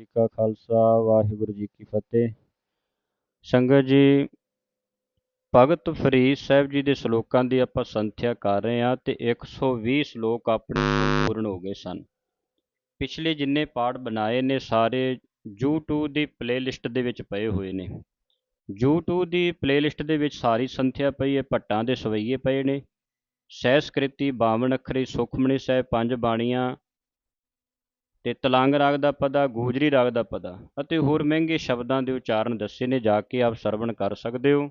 ਜੀ ਕਾ ਖਾਲਸਾ, ਵਾਹਿਗੁਰੂ ਜੀ ਕੀ ਫਤਿਹ। ਸੰਗਤ ਜੀ, ਭਗਤ ਫਰੀਦ ਸਾਹਿਬ ਜੀ ਦੇ ਸ਼ਲੋਕਾਂ ਦੀ ਆਪਾਂ ਸੰਥਿਆ ਕਰ ਰਹੇ ਹਾਂ ਤੇ 120 ਸ਼ਲੋਕ ਆਪਣੇ ਪੂਰਨ ਹੋ ਗਏ ਸਨ। ਪਿਛਲੇ ਜਿੰਨੇ ਪਾਠ ਬਣਾਏ ਨੇ, ਸਾਰੇ YouTube ਦੀ ਪਲੇਲਿਸਟ ਦੇ ਵਿੱਚ ਪਏ ਹੋਏ ਨੇ। YouTube ਦੀ ਪਲੇਲਿਸਟ ਦੇ ਵਿੱਚ ਸਾਰੀ ਸੰਥਿਆ ਪਈ ਹੈ, ਭੱਟਾਂ ਦੇ ਸਵਈਏ ਪਏ ਨੇ। ਸਹਿਸਕ੍ਰਿਤੀ 52 ਅੱਖਰੀ ਸੁਖਮਣੀ ਸਾਹਿਬ, ਪੰਜ ਬਾਣੀਆਂ ਤੇ ਤਲੰਗ ਰਾਗ ਦਾ ਪਦਾ, ਗੋਜਰੀ ਰਾਗ ਦਾ ਪਦਾ ਅਤੇ ਹੋਰ ਮਹਿੰਗੇ ਸ਼ਬਦਾਂ ਦੇ ਉਚਾਰਨ ਦੱਸੇ ਨੇ ਜਾ ਕੇ ਆਪ ਸਰਵਣ ਕਰ ਸਕਦੇ ਹੋ।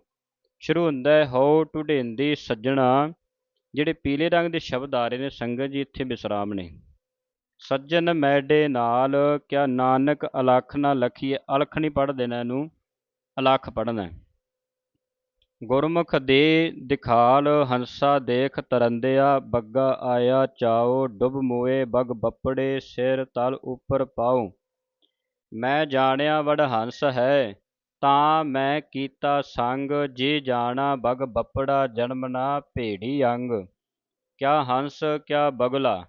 ਸ਼ੁਰੂ ਹੁੰਦਾ ਹੈ ਹੋ ਢੁਢੇਂਦੀ ਸੱਜਣਾ ਜਿਹੜੇ ਪੀਲੇ ਰੰਗ ਦੇ ਸ਼ਬਦ ਆ ਰਹੇ ਨੇ, ਸੰਗਤ ਜੀ ਇੱਥੇ ਵਿਸਰਾਮ ਨੇ। ਸੱਜਣ ਮੈਡੇ ਨਾਲ, ਕਿਆ ਨਾਨਕ ਅਲਖ ਨਾ ਲਖੀਏ ਅਲਖ ਨਹੀਂ ਪੜ੍ਹ ਦੇਣਾ ਇਹਨੂੰ ਅਲਖ ਪੜ੍ਹਨਾ ਗੁਰਮੁਖ ਦੇ ਦਿਖਾਲ ਹੰਸਾ ਦੇਖ ਤਰੰਦਿਆ, ਬੱਗਾ ਆਇਆ ਚਾਓ ਡੁੱਬ ਮੋਏ ਬਗ ਬੱਪੜੇ, ਸਿਰ ਤਲ ਉੱਪਰ ਪਾਉ। ਮੈਂ ਜਾਣਿਆ ਵਡ ਹੰਸ ਹੈ, ਤਾਂ ਮੈਂ ਕੀਤਾ ਸੰਗ, ਜੇ ਜਾਣਾ ਬਗ ਬੱਪੜਾ, ਜਨਮ ਨਾ ਭੇੜੀ ਅੰਗ। ਕਿਆ ਹੰਸ, ਕਿਆ ਬਗਲਾ।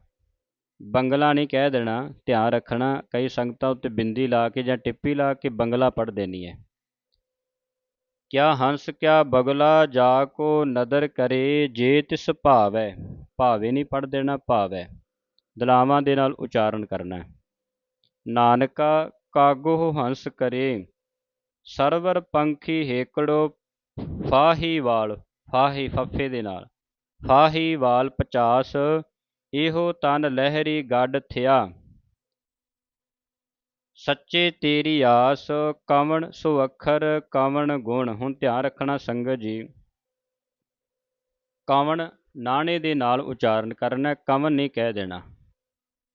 ਬੰਗਲਾ ਨਹੀਂ ਕਹਿ ਦੇਣਾ, ਧਿਆਨ ਰੱਖਣਾ, ਕਈ ਸੰਗਤਾਂ ਉੱਤੇ ਬਿੰਦੀ ਲਾ ਕੇ ਜਾਂ ਟਿੱਪੀ ਲਾ ਕੇ ਬੰਗਲਾ ਪੜ ਦੇਣੀ ਹੈ ਕਿਆ ਹੰਸ ਕਿਆ ਬਗਲਾ ਜਾ ਕੋ ਨਦਰ ਕਰੇ ਜੇ ਤਿਸ ਭਾਵੈ। ਭਾਵੇ ਨਹੀਂ ਪੜ ਦੇਣਾ, ਭਾਵੈ। ਦਲਾਵਾਂ ਦੇ ਨਾਲ ਉਚਾਰਨ ਕਰਨਾ। ਨਾਨਕਾ ਕਾਗੋ ਹੰਸ ਕਰੇ। ਸਰਵਰ ਪੰਖੀ ਹੇਕੜੋ, ਫਾਹੀ ਵਾਲ, ਫਾਹੀ ਫੱਫੇ ਦੇ ਨਾਲ। ਫਾਹੀ ਵਾਲ 50 ਇਹੋ ਤਨ ਲਹਿਰੀ ਗੱਡ ਥਿਆ। ਸੱਚੇ ਤੇਰੀ ਆਸ ਕਵਣ ਸੋ ਅੱਖਰ ਕਵਣ ਗੁਣ, ਹੁਣ ਧਿਆਨ ਰੱਖਣਾ ਸੰਗਤ ਜੀ। ਕਵਣ ਨਾਣੇ ਦੇ ਨਾਲ ਉਚਾਰਨ ਕਰਨਾ ਕਵਨ ਨਹੀਂ ਕਹਿ ਦੇਣਾ।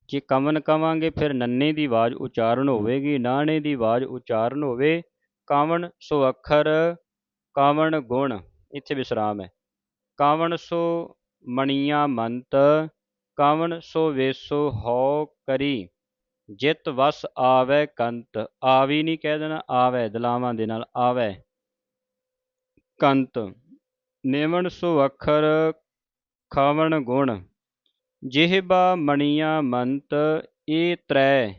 ਜੇ ਕਵਨ ਕਵਾਂਗੇ, ਫਿਰ ਨੰਨੇ ਦੀ ਆਵਾਜ਼ ਉਚਾਰਨ ਹੋਵੇਗੀ, ਨਾਣੇ ਦੀ ਆਵਾਜ਼ ਉਚਾਰਨ ਹੋਵੇ ਕਵਣ ਸੋ ਅੱਖਰ ਕਵਣ ਗੁਣ, ਇੱਥੇ ਵਿਸਰਾਮ ਹੈ। ਕਵਣ ਸੋ ਮਣੀਆਂ ਮੰਤ ਕਵਣ ਸੋ ਵੇਸੋ ਹੋ ਕਰੀ। ਜਿਤ ਵਸ ਆਵੇ ਕੰਤ, ਆਵੀ ਨਹੀਂ ਕਹਿ ਦੇਣਾ ਆਵੇ, ਦਲਾਵਾਂ ਦੇ ਨਾਲ ਆਵੇ। ਕੰਤ, ਨੇਵਣ ਸੋ ਅੱਖਰ ਖਾਵਣ ਗੁਣ ਜਿਹਬਾ ਮਣੀਆਂ ਮੰਤ ਇਹ ਤ੍ਰੈ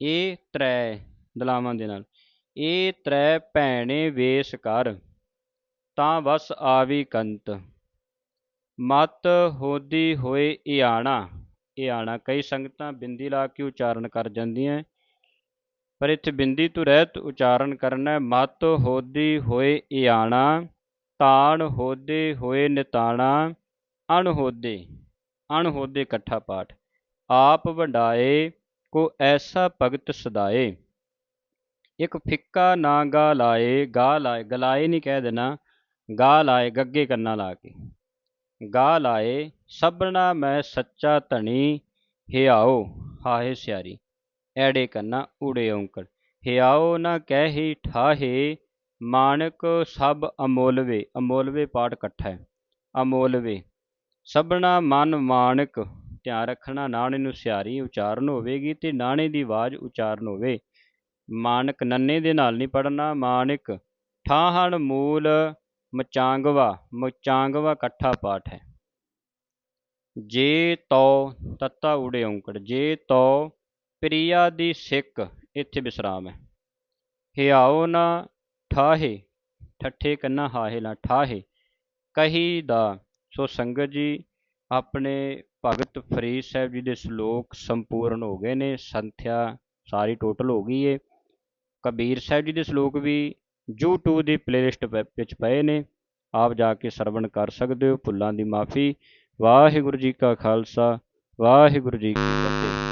ਇਹ ਤ੍ਰੈ, ਦਲਾਵਾਂ ਦੇ ਨਾਲ ਇਹ ਤ੍ਰੈ ਭੈਣੇ ਵੇਸ ਕਰ, ਤਾਂ ਵਸ ਆਵੀ ਕੰਤ। ਮਤ ਹੋਦੀ ਹੋਏ ਇਆਣਾ ਇਹ ਆਣਾ। ਕਈ ਸੰਗਤਾਂ ਬਿੰਦੀ ਲਾ ਕੇ ਉਚਾਰਨ ਕਰ ਜਾਂਦੀਆਂ ਪਰ ਇੱਥੇ ਬਿੰਦੀ ਤੋਂ ਰਹਿਤ ਉਚਾਰਨ ਕਰਨਾ ਮਤ ਹੋਦੀ ਹੋਏ ਇਆਣਾ ਤਾਣ ਹੋਦੇ ਹੋਏ ਨਿਤਾਣਾ ਅਣਹੋਦੇ ਅਣਹੋਦੇ ਇਕੱਠਾ ਪਾਠ। ਆਪ ਵੰਡਾਏ, ਕੋ ਐਸਾ ਭਗਤ ਸਦਾਏ। ਇੱਕ ਫਿੱਕਾ ਨਾ ਗਾ ਲਾਏ ਗਾ ਲਾਏ, ਗਲਾਏ ਨਹੀਂ ਕਹਿ ਦੇਣਾ। ਗਾ ਲਾਏ, ਗੱਗੇ ਕੰਨਾਂ ਲਾ ਕੇ। ਗਾ ਲਾਏ, ਸਭਨਾ ਮੈਂ ਸੱਚਾ ਧਣੀ ਹਿਆਓ। ਹਾਹੇ ਸਿਆਰੀ, ਐੜੇ ਕੰਨਾ ਊੜੇ ਔਂਕੜ। ਹਿਆਓ ਨਾ ਕਹਿ ਠਾਹੇ ਮਾਨਕ ਸਭ ਅਮੋਲਵੇ। ਅਮੋਲਵੇ ਪਾਠ ਇਕੱਠਾ ਹੈ। ਅਮੋਲਵੇ, ਸਭਨਾ ਮਨ ਮਾਨਕ ਧਿਆਨ ਰੱਖਣਾ, ਨਾਣੇ ਨੂੰ ਸਿਆਰੀ ਉਚਾਰਨ ਹੋਵੇਗੀ ਤੇ ਨਾਣੇ ਦੀ ਆਵਾਜ਼ ਉਚਾਰਨ ਹੋਵੇ। ਮਾਨਕ ਨੰਨੇ ਦੇ ਨਾਲ ਨਹੀਂ ਪੜਨਾ ਮਾਨਕ ਠਾਹਣ ਮੂਲ ਮਚਾਂਗਵਾ ਮਚਾਂਗਵਾ ਇਕੱਠਾ ਪਾਠ ਹੈ। ਜੇ ਤੋ ਤੱਤਾ ਉੜੇ ਔਂਕੜ, ਜੇ ਤੋ ਪ੍ਰਿਆ ਦੀ ਸਿੱਖ ਇੱਥੇ ਵਿਸਰਾਮ ਹੈ। ਹਿਆਓ ਨਾ ਠਾਹੇ, ਠੱਠੇ ਕੰਨਾ ਹਾਹੇ ਨਾ ਠਾਹੇ, ਕਹੀ ਦਾ, ਸੋ ਸੰਗਤ ਜੀ, ਆਪਣੇ ਭਗਤ ਫਰੀਦ ਸਾਹਿਬ ਜੀ ਦੇ ਸ਼ਲੋਕ ਸੰਪੂਰਨ ਹੋ ਗਏ ਨੇ, ਸੰਥਿਆ ਸਾਰੀ ਟੋਟਲ ਹੋ ਗਈ ਏ। ਕਬੀਰ ਸਾਹਿਬ ਜੀ ਦੇ ਸ਼ਲੋਕ ਵੀ YouTube ਦੀ ਪਲੇਲਿਸਟ ਵਿੱਚ ਪਏ ਨੇ। ਆਪ ਜਾ ਕੇ ਸਰਵਣ ਕਰ ਸਕਦੇ ਹੋ। ਭੁੱਲਾਂ ਦੀ ਮਾਫੀ। ਵਾਹਿਗੁਰੂ ਜੀ ਕਾ ਖਾਲਸਾ। ਵਾਹਿਗੁਰੂ ਜੀ ਕੀ ਫਤਿਹ।